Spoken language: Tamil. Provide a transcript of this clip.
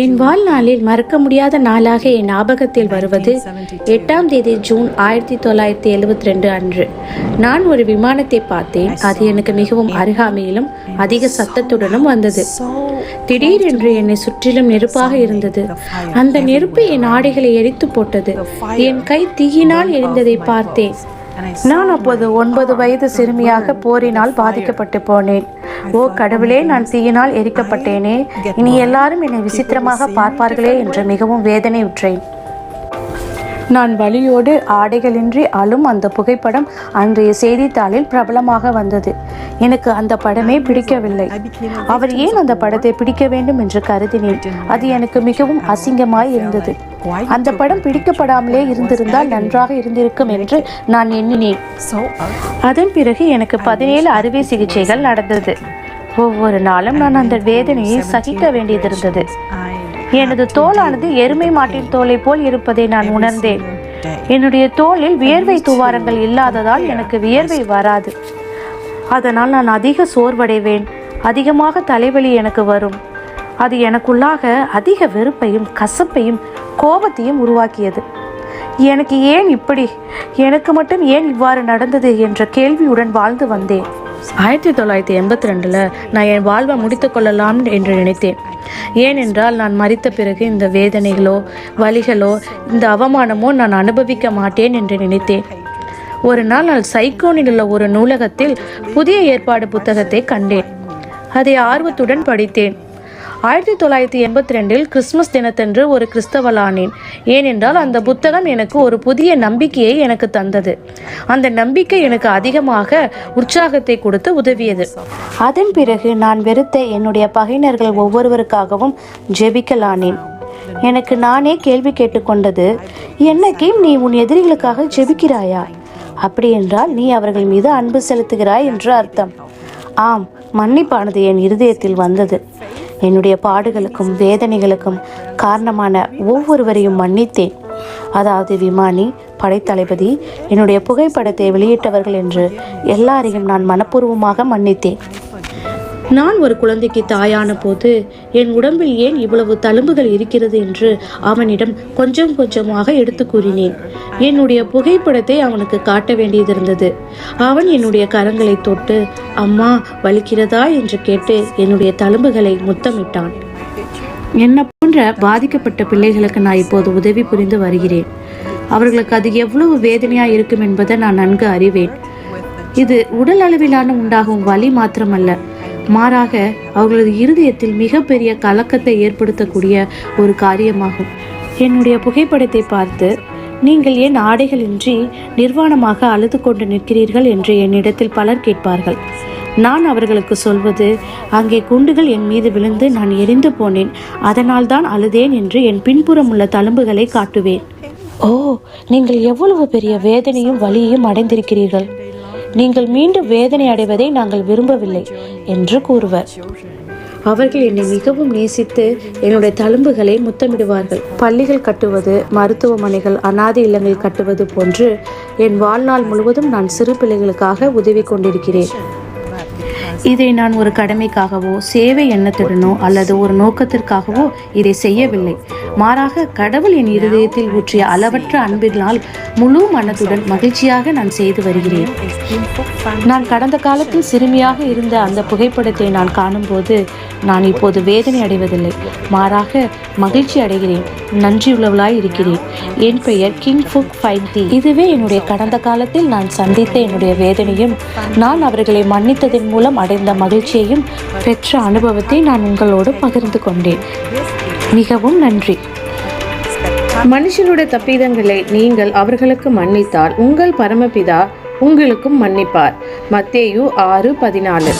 என் வாழ்நாளில் மறக்க முடியாத நாளாக என் ஞாபகத்தில் வருவது எட்டாம் தேதி ஜூன் ஆயிரத்தி தொள்ளாயிரத்தி எழுவத்தி ரெண்டு அன்று. நான் ஒரு விமானத்தை பார்த்தேன். அது எனக்கு மிகவும் அருகாமையிலும் அதிக சத்தத்துடனும் வந்தது. திடீரென்று என்னை சுற்றிலும் நெருப்பாக இருந்தது. அந்த நெருப்பு என் ஆடைகளை எரித்து போட்டது. என் கை தீயினால் எரிந்ததை பார்த்தேன். நான் அப்போது ஒன்பது வயது சிறுமியாக போரினால் பாதிக்கப்பட்டு போனேன். ஓ கடவுளே நான் தீயினால் எரிக்கப்பட்டேனே. இனி எல்லாரும் என்னை விசித்திரமாக பார்ப்பார்களே என்று மிகவும் வேதனையுற்றேன். நான் வழியோடு ஆடைகளின்றி அழும் அந்த புகைப்படம் அன்றைய செய்தித்தாளில் பிரபலமாக வந்தது. எனக்கு அந்த படமே பிடிக்கவில்லை. அவர் ஏன் அந்த படத்தை பிடிக்க வேண்டும் என்று கருதினேன். அது எனக்கு மிகவும் அசிங்கமாய் இருந்தது. அந்த படம் பிடிக்கப்படாமலே இருந்திருந்தால் நன்றாக இருந்திருக்கும் என்று நான் எண்ணினேன். அதன் பிறகு எனக்கு பதினேழு அறுவை சிகிச்சைகள் நடந்தது. ஒவ்வொரு நாளும் நான் அந்த வேதனையை சகிக்க வேண்டியதிருந்தது எனது தோலானது எருமை மாட்டின் தோலை போல் இருப்பதை நான் உணர்ந்தேன். என்னுடைய தோலில் வியர்வை துவாரங்கள் இல்லாததால் எனக்கு வியர்வை வராது. அதனால் நான் அதிக சோர்வடைவேன். அதிகமாக தலைவலி எனக்கு வரும். அது எனக்குள்ளாக அதிக வெறுப்பையும் கசப்பையும் கோபத்தையும் உருவாக்கியது. எனக்கு ஏன் இப்படி? எனக்கு மட்டும் ஏன் இவ்வாறு நடந்தது என்ற கேள்வியுடன் வாழ்ந்து வந்தேன். ஆயிரத்தி தொள்ளாயிரத்தி எண்பத்தி ரெண்டில் நான் என் வாழ்வை முடித்து கொள்ளலாம் என்று நினைத்தேன். ஏனென்றால் நான் மறித்த பிறகு இந்த வேதனைகளோ வலிகளோ இந்த அவமானமோ நான் அனுபவிக்க மாட்டேன் என்று நினைத்தேன். ஒரு நாள் நான் சைக்கோனில் உள்ள ஒரு நூலகத்தில் புதிய ஏற்பாடு புத்தகத்தை கண்டேன். அதை ஆர்வத்துடன் படித்தேன். ஆயிரத்தி தொள்ளாயிரத்தி எண்பத்தி ரெண்டில் கிறிஸ்துமஸ் தினத்தன்று ஒரு கிறிஸ்தவளானேன் ஏனென்றால் அந்த புத்தகம் எனக்கு ஒரு புதிய நம்பிக்கையை எனக்கு தந்தது. அந்த நம்பிக்கை எனக்கு அதிகமாக உற்சாகத்தை கொடுத்து உதவியது. அதன் பிறகு நான் வெறுத்த என்னுடைய பகைனர்கள் ஒவ்வொருவருக்காகவும் ஜெபிக்கலானேன். எனக்கு நானே கேள்வி கேட்டுக்கொண்டது என்னைக்கும் நீ உன் எதிரிகளுக்காக ஜெபிக்கிறாயா? அப்படி என்றால் நீ அவர்கள் மீது அன்பு செலுத்துகிறாய் என்று அர்த்தம். ஆம் மன்னிப்பானது என் இருதயத்தில் வந்தது. என்னுடைய பாடுகளுக்கும் வேதனைகளுக்கும் காரணமான ஒவ்வொருவரையும் மன்னித்தேன். அதாவது விமானி படைத்தளபதி என்னுடைய புகைப்படத்தை வெளியிட்டவர்கள் என்று எல்லாரையும் நான் மனப்பூர்வமாக மன்னித்தேன். நான் ஒரு குழந்தைக்கு தாயான போது என் உடம்பில் ஏன் இவ்வளவு தழும்புகள் இருக்கிறது என்று அவனிடம் கொஞ்சம் கொஞ்சமாக எடுத்து கூறினேன். என்னுடைய புகைப்படத்தை அவனுக்கு காட்ட வேண்டியதிருந்தது அவன் என்னுடைய கரங்களை தொட்டு அம்மா வலிக்கிறதா? என்று கேட்டு என்னுடைய தழும்புகளை முத்தமிட்டான். என்ன போன்ற பாதிக்கப்பட்ட பிள்ளைகளுக்கு நான் இப்போது உதவி புரிந்து வருகிறேன். அவர்களுக்கு அது எவ்வளவு வேதனையா இருக்கும் என்பதை நான் நன்கு அறிவேன். இது உடல் அளவிலான உண்டாகும் வலி மாத்திரமல்ல. மாறாக அவர்களது இருதயத்தில் மிகப்பெரிய கலக்கத்தை ஏற்படுத்தக்கூடிய ஒரு காரியமாகும். என்னுடைய புகைப்படத்தை பார்த்து நீங்கள் ஏன் ஆடைகளின்றி நிர்வாணமாக அழுது கொண்டு நிற்கிறீர்கள்? என்று என்னிடத்தில் பலர் கேட்பார்கள். நான் அவர்களுக்கு சொல்வது அங்கே குண்டுகள் என் மீது விழுந்து நான் எரிந்து போனேன். அதனால் தான் அழுதேன் என்று என் பின்புறம் உள்ள தழும்புகளை காட்டுவேன். ஓ நீங்கள் எவ்வளவு பெரிய வேதனையும் வலியையும் அடைந்திருக்கிறீர்கள். நீங்கள் மீண்டும் வேதனை அடைவதை நாங்கள் விரும்பவில்லை என்று கூறுவர். அவர்கள் என்னை மிகவும் நேசித்து என்னுடைய தழும்புகளை முத்தமிடுவார்கள். பள்ளிகள் கட்டுவது மருத்துவமனைகள் அனாதை இல்லங்கள் கட்டுவது போன்று என் வாழ்நாள் முழுவதும் நான் சிறு பிள்ளைகளுக்காக உதவி கொண்டிருக்கிறேன். இதை நான் ஒரு கடமைக்காகவோ சேவை எண்ணத்துடனோ அல்லது ஒரு நோக்கத்திற்காகவோ இதை செய்யவில்லை. மாறாக கடவுள் என் இருதயத்தில் ஊற்றிய அளவற்ற அன்பினால் முழு மனதுடன் மகிழ்ச்சியாக நான் செய்து வருகிறேன். நான் கடந்த காலத்தில் சிறுமியாக இருந்த அந்த புகைப்படத்தை நான் காணும்போது நான் இப்போது வேதனை அடைவதில்லை. மாறாக மகிழ்ச்சி அடைகிறேன். நன்றியுள்ளவளாய் இருக்கிறேன். என் பெயர் கிங் ஃபுக் ஃபைவ் தி இதுவே என்னுடைய கடந்த காலத்தில் நான் சந்தித்த என்னுடைய வேதனையும் நான் அவர்களை மன்னித்ததன் மூலம் அடைந்த மகிழ்ச்சியையும் பெற்ற அனுபவத்தை நான் உங்களோடு பகிர்ந்து கொண்டேன். மிகவும் நன்றி. மனுஷனுடைய தப்பிதங்களை நீங்கள் அவர்களுக்கு மன்னித்தால் உங்கள் பரமபிதா உங்களுக்கும் மன்னிப்பார். மத்தேயு ஆறு பதினாலு.